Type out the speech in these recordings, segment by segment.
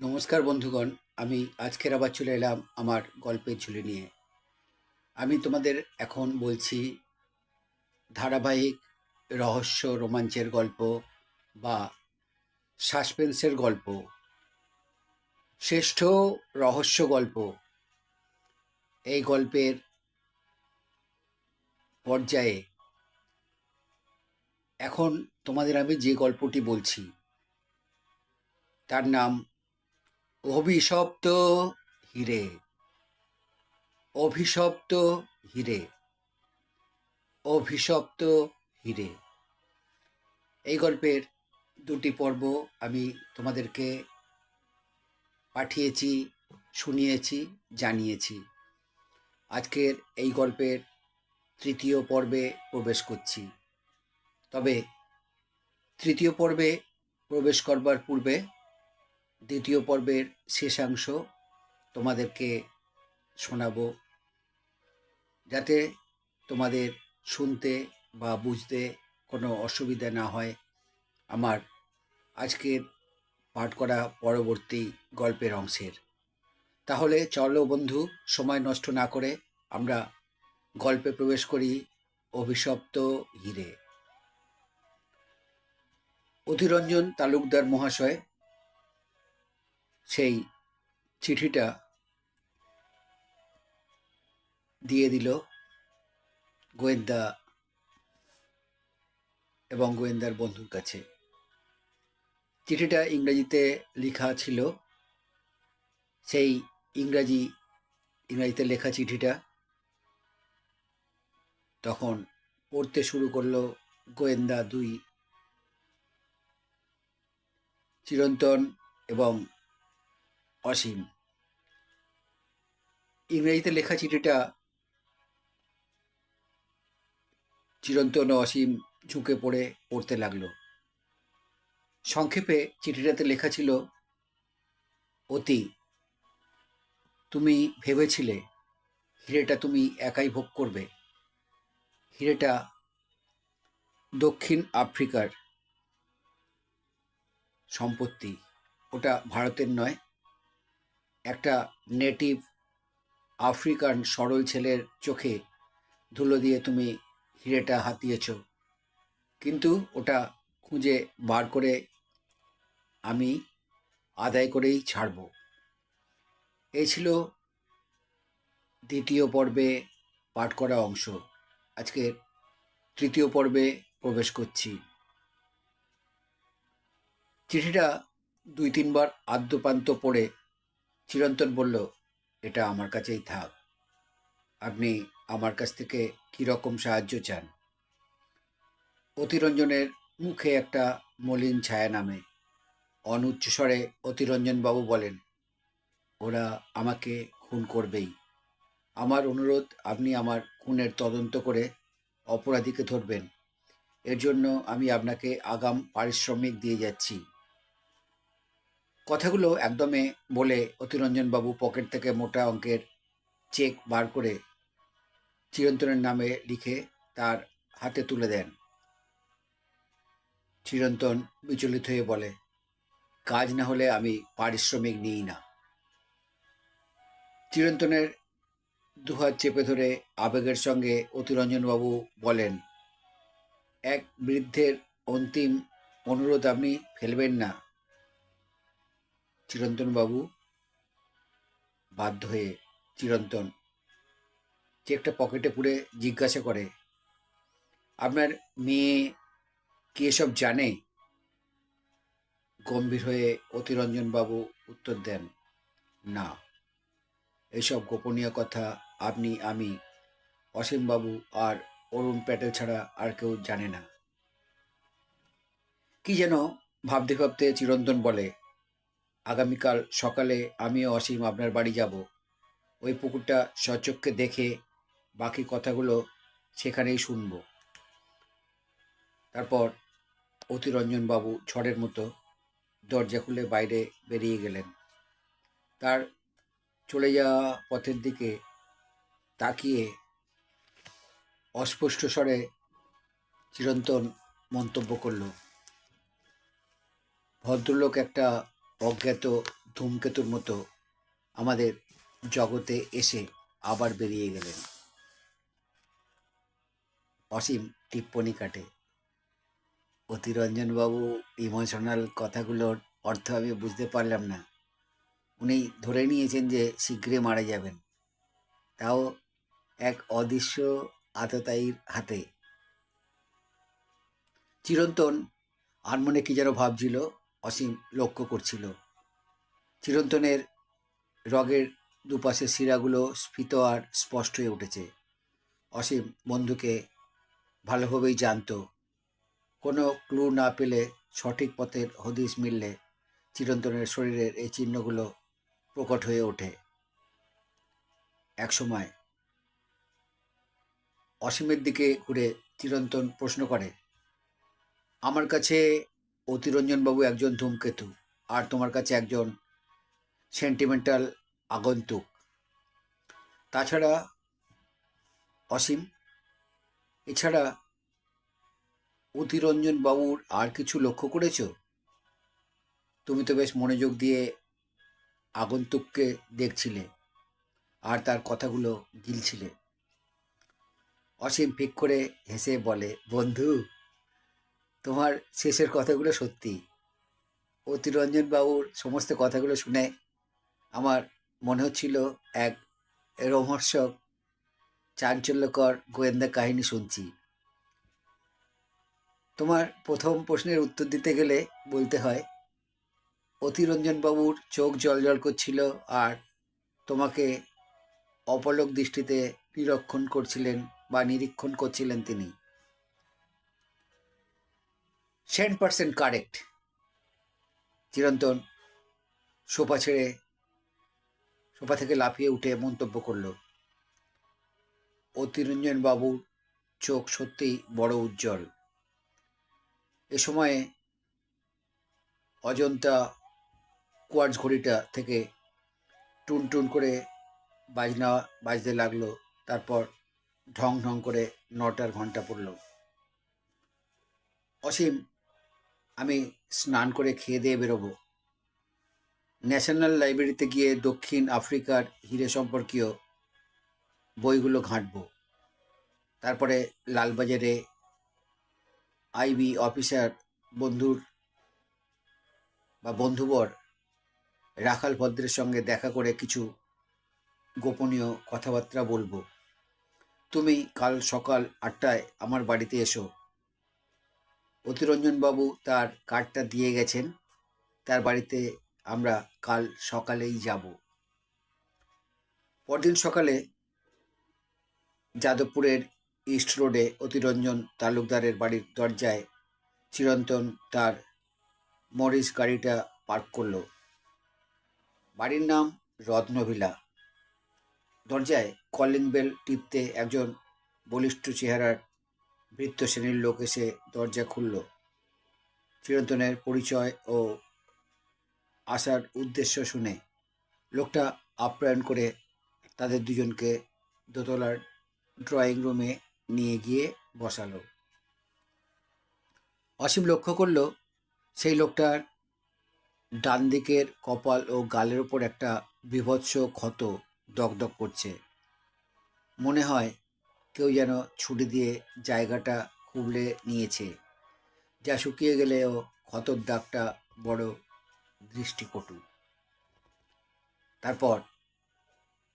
নমস্কার বন্ধুগণ, আমি আজকের আবার চলে এলাম আমার গল্পের ঝুলি নিয়ে। আমি তোমাদের এখন বলছি ধারাবাহিক রহস্য রোমাঞ্চের গল্প বা সাসপেন্সের গল্প। শ্রেষ্ঠ রহস্য গল্প। এই গল্পের পর্যায়ে এখন তোমাদের আমি যে গল্পটি বলছি, তার নাম অভিশপ্ত হিরে। অভিশপ্ত হিরে। অভিশপ্ত হিরে। এই গল্পের দুটি পর্ব আমি তোমাদেরকে পাঠিয়েছি, শুনিয়েছি, জানিয়েছি। আজকের এই গল্পের তৃতীয় পর্বে প্রবেশ করছি। তবে তৃতীয় পর্বে প্রবেশ করবার পূর্বে দ্বিতীয় পর্বের শেষাংশ তোমাদেরকে শোনাবো। যাতে তোমাদের শুনতে বা বুঝতে কোনো অসুবিধা না হয়। আমার আজকের পাঠ করা পরবর্তী গল্পের অংশের। তাহলে চলো বন্ধু, সময় নষ্ট না করে আমরা গল্পে প্রবেশ করি অভিশপ্ত হিরে। অধিরঞ্জন তালুকদার মহাশয় সেই চিঠিটা দিয়ে দিল গোয়েন্দা এবং গোয়েন্দার বন্ধুর কাছে। চিঠিটা ইংরেজিতে লেখা ছিল, সেই ইংরাজি, ইংরাজিতে লেখা চিঠিটা তখন পড়তে শুরু করল গোয়েন্দা দুই। চিরন্তন এবং অসীম। ইংরেজিতে লেখা চিঠিটা চিরন্তন অসীম ঝুঁকে পড়ে পড়তে লাগল। সংক্ষেপে চিঠিটাতে লেখা ছিল, অতি, তুমি ভেবেছিলে হিরেটা তুমি একাই ভোগ করবে। হিরেটা দক্ষিণ আফ্রিকার সম্পত্তি, ওটা ভারতের নয় একটা নেটিভ আফ্রিকান সরল ছেলের চোখে ধুলো দিয়ে তুমি হিরেটা হাতিয়েছ। কিন্তু ওটা খুঁজে বার করে আমি আদায় করেই ছাড়ব। এই ছিল দ্বিতীয় পর্বে পাঠ করা অংশ। আজকে তৃতীয় পর্বে প্রবেশ করছি। চিঠিটা দুই তিনবার আদ্যপান্ত পড়ে চিরন্তন বলল, এটা আমার কাছেই থাক। আপনি আমার কাছ থেকে কীরকম সাহায্য চান? অতিরঞ্জনের মুখে একটা মলিন ছায়া নামে। অনুচ্চ স্বরে অতিরঞ্জনবাবু বলেন, ওরা আমাকে খুন করবেই। আমার অনুরোধ, আপনি আমার খুনের তদন্ত করে অপরাধীকে ধরবেন। এর জন্য আমি আপনাকে আগাম পারিশ্রমিক দিয়ে যাচ্ছি। কথাগুলো একদমে বলে অতিরঞ্জনবাবু পকেট থেকে মোটা অঙ্কের চেক বার করে চিরন্তনের নামে লিখে তার হাতে তুলে দেন। চিরন্তন বিচলিত হয়ে বলে, কাজ না হলে আমি পারিশ্রমিক নিই না। চিরন্তনের দুহাত চেপে ধরে আবেগের সঙ্গে অতিরঞ্জনবাবু বলেন, এক বৃদ্ধের অন্তিম অনুরোধ আপনি ফেলবেন না। চিরন্তনবাবু বাধ্য হয়ে চিরন্তন। চেকটা পকেটে পুরে জিজ্ঞাসা করে, আপনার মেয়ে কি এসব জানে? গম্ভীর হয়ে অতিরঞ্জনবাবু উত্তর দেন, না। এসব গোপনীয় কথা আপনি, আমি অসীমবাবু আর অরুণ প্যাটেল ছাড়া আর কেউ জানে না। কি যেন ভাবতে ভাবতে চিরন্তন বলে আগামীকাল সকালে আমিও অসীম আপনার বাড়ি যাব। ওই পুকুরটা সচক্ষে দেখে বাকি কথাগুলো সেখানেই শুনব। তারপর অতিরঞ্জনবাবু ঝড়ের মতো দরজা খুলে বাইরে বেরিয়ে গেলেন। তার চলে যাওয়া পথের দিকে তাকিয়ে অস্পষ্ট স্বরে চিরন্তন মন্তব্য করল, ভদ্রলোক একটা অজ্ঞাত ধূমকেতুর মতো আমাদের জগতে এসে আবার বেরিয়ে গেলেন। অসীম টিপ্পণী কাটে। অতিরঞ্জনবাবু ইমোশনাল কথাগুলোর অর্থ আমি বুঝতে পারলাম না। উনি ধরে নিয়েছেন যে শীঘ্রই মারা যাবেন। তাও এক অদৃশ্য আততায়ীর হাতে। চিরন্তন, আর মনে কি যেন ভাবছিল অসীম লক্ষ্য করছিল। চিরন্তনের রগের দুপাশে শিরাগুলো স্ফীত আর স্পষ্ট হয়ে উঠেছে। অসীম বন্ধুকে ভালোভাবেই জানতো। কোনো ক্লু না পেলে সঠিক পথের হদিস মিললে চিরন্তনের শরীরের এই চিহ্নগুলো প্রকট হয়ে ওঠে। একসময় অসীমের দিকে ঘুরে চিরন্তন প্রশ্ন করে, আমার কাছে অতিরঞ্জনবাবু একজন ধূমকেতু আর তোমার কাছে একজন সেন্টিমেন্টাল আগন্তুক। তাছাড়া অসীম, এছাড়া অতিরঞ্জন বাবুর আর কিছু লক্ষ্য করেছ? তুমি তো বেশ মনোযোগ দিয়ে আগন্তুককে দেখছিলে আর তার কথাগুলো গিলছিলে। অসীম ফিক করে হেসে বলে, বন্ধু তোমার শেষের কথাগুলো সত্যি। অতিরঞ্জন বাবুর সমস্ত কথাগুলো শুনে আমার মনে হচ্ছিল এক রোমহর্ষক, চাঞ্চল্যকর গোয়েন্দা কাহিনী শুনছি। তোমার প্রথম প্রশ্নের উত্তর দিতে গেলে বলতে হয় অতিরঞ্জন বাবুর চোখ জল করছিল আর তোমাকে অপলক দৃষ্টিতে নিরক্ষণ করছিলেন বা নিরীক্ষণ করছিলেন তিনি। Cent percent correct Chirantan sofa ছেড়ে সোফা থেকে লাফিয়ে উঠে মন্তব্য করল অতিরঞ্জন বাবুর চোখ সত্যিই বড় উজ্জ্বল। এ সময়ে অজন্তা কোয়ার্জ ঘড়িটা থেকে টুন টুন করে বাজনা বাজতে লাগল, তারপর ঢং ঢং করে নটার ঘণ্টা পড়ল। অসীম আমি স্নান করে খেয়ে দিয়ে বেরোবো। ন্যাশনাল লাইব্রেরিতে গিয়ে দক্ষিণ আফ্রিকার হিরে সম্পর্কীয় বইগুলো ঘাঁটব। তারপরে লালবাজারে আইবি অফিসার বন্ধুর বা বন্ধুবর রাখাল ভদ্রের সঙ্গে দেখা করে কিছু গোপনীয় কথাবার্তা বলব। তুমি কাল সকাল আটটায় আমার বাড়িতে এসো। অতিরঞ্জনবাবু তার কার্ডটা দিয়ে গেছেন। তার বাড়িতে আমরা কাল সকালেই যাব। পরদিন সকালে যাদবপুরের ইস্ট রোডে অতিরঞ্জন তালুকদারের বাড়ির দরজায় চিরন্তন তার মরিস গাড়িটা পার্ক করল। বাড়ির নাম রত্নভিলা। দরজায় কলিং বেল টিপতে একজন বলিষ্ঠ চেহারার বৃত্ত শ্রেণির লোক এসে দরজা খুলল। চিরন্তনের পরিচয় ও আসার উদ্দেশ্য শুনে লোকটা আপ্যায়ন করে তাদের দুজনকে দোতলার ড্রয়িং রুমে নিয়ে গিয়ে বসালো। অসীম লক্ষ্য করল, সেই লোকটার ডান দিকের কপাল ও গালের ওপর একটা বিভৎস ক্ষত দগদগ করছে। মনে হয় কেউ যেন ছুটি দিয়ে জায়গাটা খুবলে নিয়েছে। যা শুকিয়ে গেলেও ক্ষতর দাগটা বড় দৃষ্টিকটু। তারপর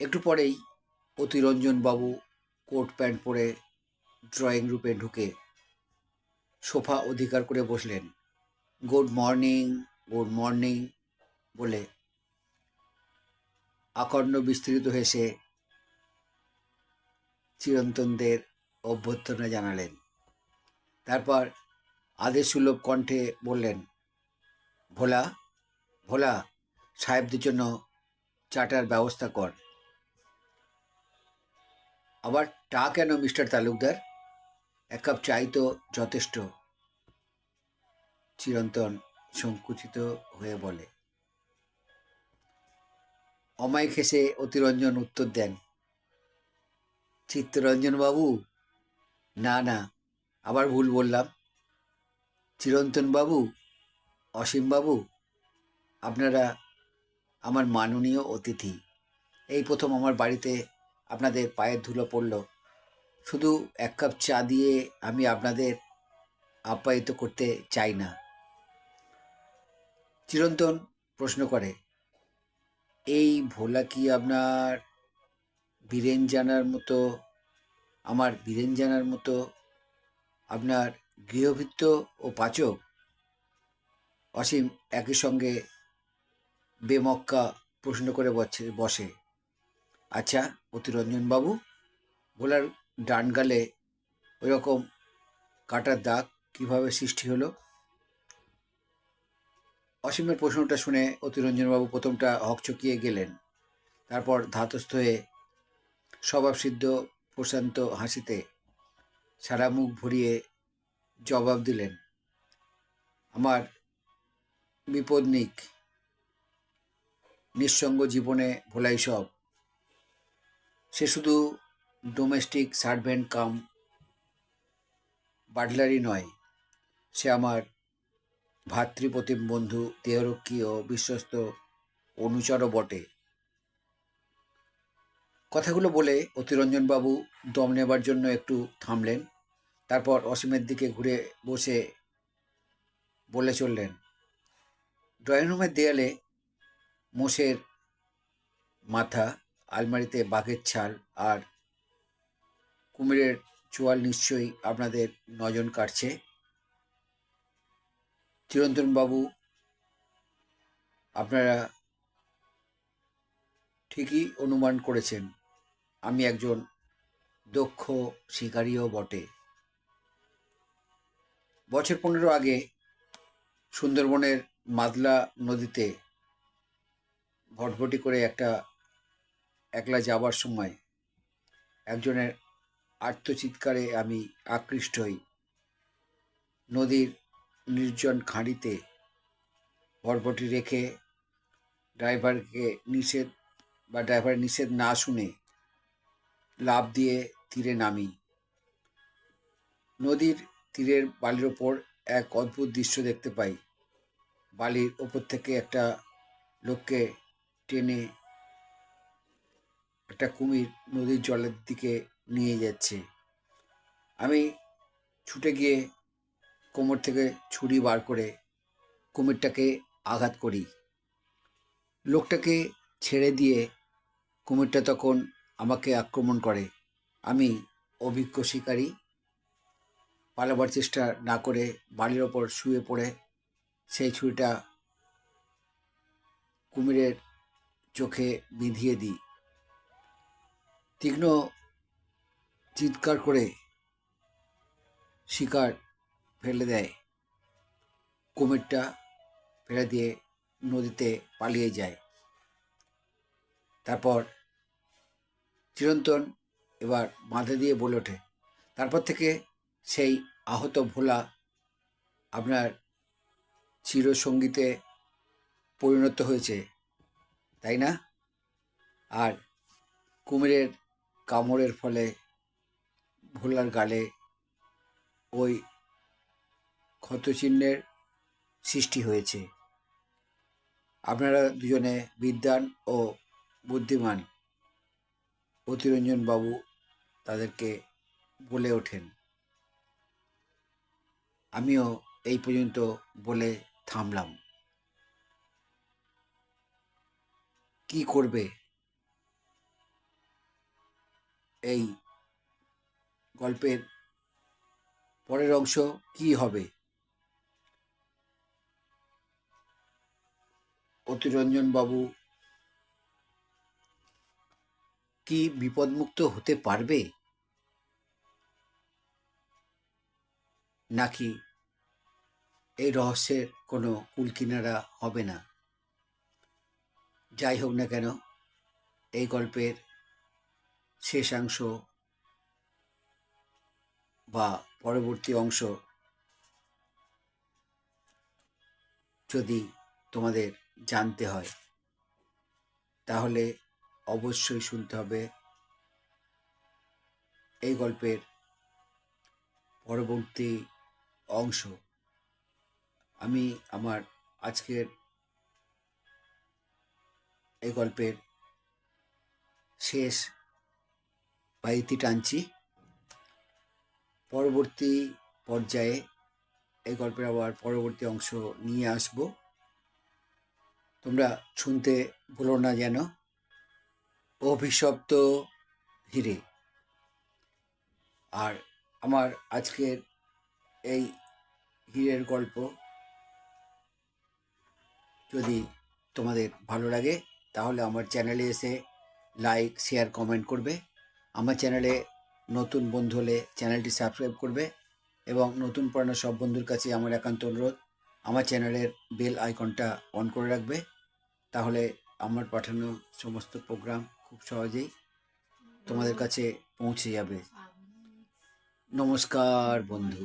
একটু পরেই অতিরঞ্জন বাবু কোট প্যান্ট পরে ড্রয়িং রুমে ঢুকে সোফা অধিকার করে বসলেন। গুড মর্নিং গুড মর্নিং বলে। আকর্ণ বিস্তৃত হেসে চিরন্তনদের অভ্যর্থনা জানালেন। তারপর আদেশ সুলভ কণ্ঠে বললেন, ভোলা ভোলা, সাহেবদের জন্য চাটার ব্যবস্থা কর। আবার টা কেন, মিস্টার তালুকদার? এক কাপ চাই তো যথেষ্ট। চিরন্তন সংকুচিত হয়ে বলে। অমায়িক হেসে অতিরঞ্জন উত্তর দেন চিত্তরঞ্জন বাবু? না না, আবার ভুল বললাম। চিরন্তন বাবু? অসীম বাবু? আপনারা আমার মাননীয় অতিথি। এই প্রথম আমার বাড়িতে আপনাদের পায়ের ধুলো পড়ল। শুধু এক কাপ চা দিয়ে আমি আপনাদের আপ্যায়িত করতে চাই না। চিরন্তন প্রশ্ন করে, এই ভোলা কি আপনার বীরেন জানার মতো, আমার বীরেন জানার মতো, আপনার গৃহভৃত্ত ও পাচক, অসীম একই সঙ্গে বেমক্কা প্রশ্ন করে বসে আচ্ছা অতিরঞ্জন বাবু ভোলার ডান গালে ওইরকম কাটার দাগ কীভাবে সৃষ্টি হলো? অসীমের প্রশ্নটা শুনে অতিরঞ্জনবাবু প্রথমটা হকচকিয়ে গেলেন, তারপর ধাতস্থ হয়ে স্বভাবসিদ্ধ প্রশান্ত হাসিতে সারা মুখ ভরিয়ে জবাব দিলেন, আমার বিপদনিক নিঃসঙ্গ জীবনে ভোলাই সব। সে শুধু ডোমেস্টিক সার্ভেন্ট কাম বাটলারই নয়, সে আমার ভাতৃপ্রতিম বন্ধু, দেহরক্ষী ও বিশ্বস্ত অনুচরও বটে। কথাগুলো বলে অতিরঞ্জনবাবু দম নেবার জন্য একটু থামলেন, তারপর অসীমের দিকে ঘুরে বসে বলে চললেন, ড্রয়িং রুমের দেয়ালে মোষের মাথা, আলমারিতে বাঘের ছাল আর কুমিরের চোয়াল নিশ্চয়ই আপনাদের নজন কাটছে? চিরন্তনবাবু, আপনারা ঠিকই অনুমান করেছেন। আমি একজন দক্ষ শিকারীও বটে। বছর পনেরো আগে সুন্দরবনের মাদলা নদীতে ভটভটি করে একটা একলা যাবার সময় একজনের আর্তচিৎকারে আমি আকৃষ্ট হই। নদীর নির্জন খাঁড়িতে ভটভটি রেখে ড্রাইভারকে নিষেধ বা ড্রাইভারের নিষেধ না শুনে লাভ দিয়ে তীরে নামি। নদীর তীরের বালির ওপর এক অদ্ভুত দৃশ্য দেখতে পাই। বালির ওপর থেকে একটা লোককে টেনে একটা কুমির নদীর জলের দিকে নিয়ে যাচ্ছে। আমি ছুটে গিয়ে কোমর থেকে ছুরি বার করে কুমিরটাকে আঘাত করি। লোকটাকে ছেড়ে দিয়ে কুমিরটা তখন আমাকে আক্রমণ করে। আমি অভিজ্ঞ শিকারী। পালাবার চেষ্টা না করে বালির ওপর শুয়ে পড়ে সেই ছুরিটা কুমিরের চোখে বিঁধিয়ে দিই। তীক্ষ্ণ চিৎকার করে শিকার ফেলে দেয়। কুমিরটা ফেলে দিয়ে নদীতে পালিয়ে যায়। তারপর চিরন্তন এবার বাঁধে দিয়ে বলে ওঠে। তারপর থেকে সেই আহত ভোলা আপনার চিরসঙ্গীতে পরিণত হয়েছে, তাই না? আর কুমিরের কামড়ের ফলে ভোলার গালে ওই ক্ষতচিহ্নের সৃষ্টি হয়েছে। আপনারা দুজনে বিদ্যান ও বুদ্ধিমান। অতিরঞ্জন বাবু তাদেরকে বলে ওঠেন। আমিও এই পর্যন্ত বলে থামলাম। কি করবে? এই গল্পের পরের অংশ কি হবে? অতিরঞ্জন বাবু কি বিপদমুক্ত হতে পারবে? নাকি এই রহস্যের কোনো কুলকিনারা হবে না? যাই হোক না কেন, এই গল্পের শেষাংশ বা পরবর্তী অংশ যদি তোমাদের জানতে হয়, তাহলে অবশ্যই শুনতে হবে এই গল্পের পরবর্তী অংশ। আমি আমার আজকের এই গল্পের শেষ বা ইতি টানছি। পরবর্তী পর্যায়ে এই গল্পের আবার পরবর্তী অংশ নিয়ে আসব। তোমরা শুনতে ভুলো না যেন। অভিশপ্ত হিরে। আর আমার আজকের এই হীরের গল্প, যদি তোমাদের ভালো লাগে, তাহলে আমার চ্যানেলে এসে লাইক, শেয়ার, কমেন্ট করবে। আমার চ্যানেলে নতুন বন্ধু হলে চ্যানেলটি সাবস্ক্রাইব করবে এবং নতুন পুরানো সব বন্ধুর কাছে আমার একান্ত অনুরোধ, আমার চ্যানেলের বেল আইকনটা অন করে রাখবে। তাহলে আমার পাঠানো সমস্ত প্রোগ্রাম খুব সহজেই তোমাদের কাছে পৌঁছে যাবে। নমস্কার বন্ধু।